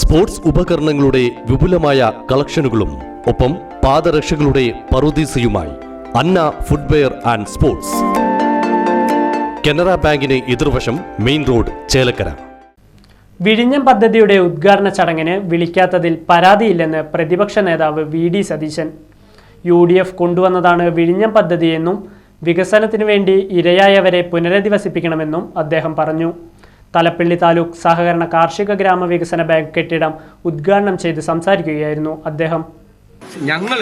Sports ഉപകരണങ്ങളുടെ വിപുലമായ കളക്ഷനുകളും ഒപ്പം പാദരക്ഷകളുടെ പറുദീസയുമായി Anna footwear and sports. Canara ബാങ്കിന് എതിർവശം മെയിൻ റോഡ് ചേലക്കര. വിഴിഞ്ഞം പദ്ധതിയുടെ ഉദ്ഘാടന ചടങ്ങിന് വിളിക്കാത്തതിൽ പരാതിയില്ലെന്ന് പ്രതിപക്ഷ നേതാവ് V D Satheesan. U D F കൊണ്ടുവന്നതാണ് വിഴിഞ്ഞം പദ്ധതിയെന്നും വികസനത്തിനു വേണ്ടി ഇരയായവരെ പുനരധിവസിപ്പിക്കണമെന്നും അദ്ദേഹം പറഞ്ഞു. തലപ്പള്ളി താലൂക്ക് സഹകരണ കാർഷിക ഗ്രാമ വികസന ബാങ്ക് കെട്ടിടം ഉദ്ഘാടനം ചെയ്ത് സംസാരിക്കുകയായിരുന്നു അദ്ദേഹം. ഞങ്ങൾ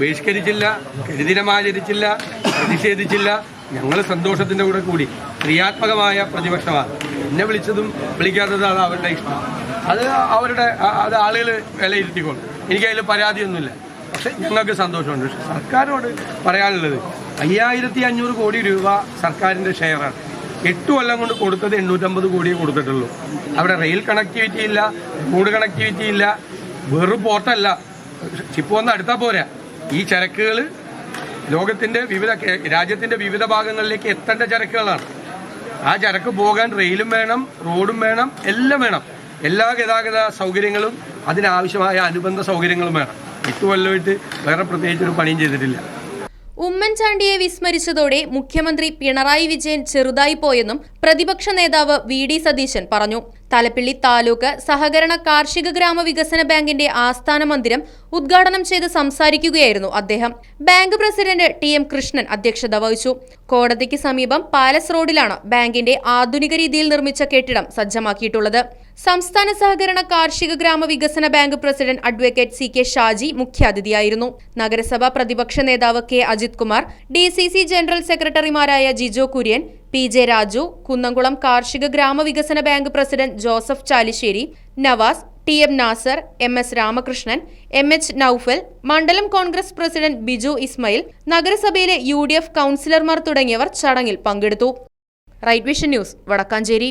ബഹിഷ്കരിച്ചില്ല കരിദിനമാചരിച്ചില്ല പ്രതിഷേധിച്ചില്ല. ഞങ്ങൾ സന്തോഷത്തിന്റെ കൂടെ കൂടി ക്രിയാത്മകമായ പ്രതിപക്ഷമാണ്. എന്നെ വിളിച്ചതും വിളിക്കാത്തതും അത് അവരുടെ ഇഷ്ടം. അത് അവരുടെ അത് ആളുകൾ വിലയിരുത്തിക്കൊണ്ട് എനിക്ക് അതിൽ പരാതിയൊന്നുമില്ല. പക്ഷെ ഞങ്ങൾക്ക് സന്തോഷമുണ്ട്. സർക്കാരോട് പറയാനുള്ളത് അയ്യായിരത്തി അഞ്ഞൂറ് കോടി രൂപ സർക്കാരിന്റെ ഷെയറാണ്. എട്ട് കൊല്ലം കൊണ്ട് കൊടുത്തത് എണ്ണൂറ്റമ്പത് കോടിയേ കൊടുത്തിട്ടുള്ളൂ. അവിടെ റെയിൽ കണക്ടിവിറ്റി ഇല്ല റോഡ് കണക്ടിവിറ്റി ഇല്ല. വെറും പോർട്ടല്ല ചിപ്പ് വന്ന് അടുത്താ പോരാ. ഈ ചരക്കുകൾ ലോകത്തിന്റെ വിവിധ രാജ്യത്തിന്റെ വിവിധ ഭാഗങ്ങളിലേക്ക് എത്തേണ്ട ചരക്കുകളാണ്. ആ ചരക്ക് പോകാൻ റെയിലും വേണം റോഡും വേണം എല്ലാം വേണം. എല്ലാ ഗതാഗത സൗകര്യങ്ങളും അതിനാവശ്യമായ അനുബന്ധ സൗകര്യങ്ങളും വേണം. എട്ട് കൊല്ലമായിട്ട് വേറെ പ്രത്യേകിച്ചൊരു പണിയും ചെയ്തിട്ടില്ല. ഉമ്മൻചാണ്ടിയെ വിസ്മരിച്ചതോടെ മുഖ്യമന്ത്രി പിണറായി വിജയൻ ചെറുതായി പോയെന്നും പ്രതിപക്ഷ നേതാവ് വി ഡി സതീശൻ പറഞ്ഞു. തലപ്പിള്ളി താലൂക്ക് സഹകരണ കാർഷിക ഗ്രാമ വികസന ബാങ്കിന്റെ ആസ്ഥാന മന്ദിരം ഉദ്ഘാടനം ചെയ്ത് സംസാരിക്കുകയായിരുന്നു അദ്ദേഹം. Bank president T M Krishnan അധ്യക്ഷത വഹിച്ചു. കോടതിക്ക് സമീപം പാലസ് റോഡിലാണ് ബാങ്കിന്റെ ആധുനിക രീതിയിൽ നിർമ്മിച്ച കെട്ടിടം സജ്ജമാക്കിയിട്ടുള്ളത്. സംസ്ഥാന സഹകരണ കാർഷിക ഗ്രാമ വികസന bank president advocate C K Shaji മുഖ്യാതിഥിയായിരുന്നു. നഗരസഭാ പ്രതിപക്ഷ നേതാവ് K Ajith Kumar D C C general സെക്രട്ടറിമാരായ ജിജോ കുര്യൻ പി ജെ രാജു കുന്നംകുളം കാർഷിക ഗ്രാമ വികസന bank president Joseph Chalissery Navas T M Nasar M S Ramakrishnan M H Noufal മണ്ഡലം കോൺഗ്രസ് പ്രസിഡന്റ് ബിജു ഇസ്മയിൽ നഗരസഭയിലെ യു ഡി എഫ് കൌൺസിലർമാർ തുടങ്ങിയവർ ചടങ്ങിൽ പങ്കെടുത്തു. Right vision news Vadakkanchery.